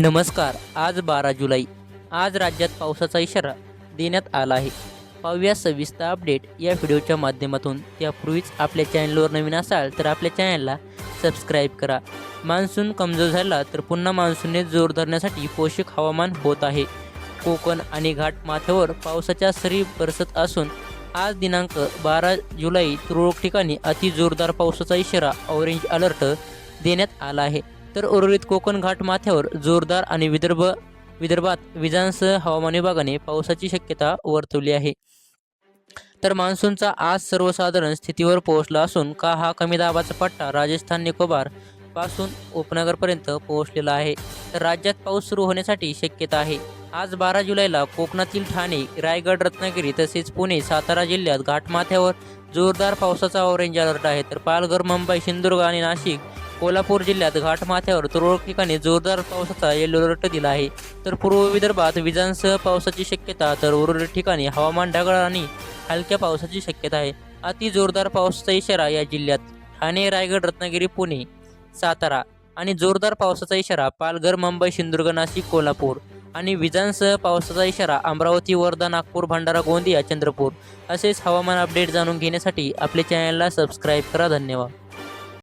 नमस्कार आज बारा जुलै. आज राज्यात पावसाचा इशारा देण्यात आला आहे. पाहूया सविस्तर अपडेट या व्हिडिओच्या माध्यमातून. त्यापूर्वीच आपल्या चॅनलवर नवीन असाल तर आपल्या चॅनलला सबस्क्राईब करा. मान्सून कमजोर झाला तर पुन्हा मान्सूनने जोर धरण्यासाठी पोषक हवामान होत आहे. कोकण आणि घाट माथ्यावर पावसाच्या सरी बरसत असून आज दिनांक बारा जुलै तुरळक ठिकाणी अति जोरदार पावसाचा इशारा ऑरेंज अलर्ट देण्यात आला आहे. तर उर्वरित कोकण घाट माथ्यावर जोरदार आणि विदर्भ विदर्भात विजांसह हवामान विभागाने पावसाची शक्यता वर्तवली आहे. तर मान्सूनचा आज सर्वसाधारण स्थितीवर पोहोचला असून का हा कमी दाबाचा पट्टा राजस्थान निकोबारपासून उपनगरपर्यंत पोहोचलेला आहे. तर राज्यात पाऊस सुरू होण्यासाठी शक्यता आहे. आज बारा जुलैला कोकणातील ठाणे रायगड रत्नागिरी तसेच पुणे सातारा जिल्ह्यात घाटमाथ्यावर जोरदार पावसाचा ऑरेंज अलर्ट आहे. तर पालघर मुंबई सिंधुदुर्ग आणि नाशिक कोल्हापूर जिल्ह्यात घाटमाथ्यावर तुरळक ठिकाणी जोरदार पावसाचा येलो अलर्ट दिला आहे. तर पूर्व विदर्भात विजांसह पावसाची शक्यता तर उर्वरित ठिकाणी हवामान ढगाळ आणि हलक्या पावसाची शक्यता आहे. अति जोरदार पावसाचा इशारा या जिल्ह्यात. ठाणे रायगड रत्नागिरी पुणे सातारा आणि जोरदार पावसाचा इशारा पालघर मुंबई सिंधुदुर्ग नाशिक कोल्हापूर आणि विजांसह पावसाचा इशारा अमरावती वर्धा नागपूर भंडारा गोंदिया चंद्रपूर असेच हवामान अपडेट जाणून घेण्यासाठी आपल्या चॅनलला सबस्क्राईब करा. धन्यवाद.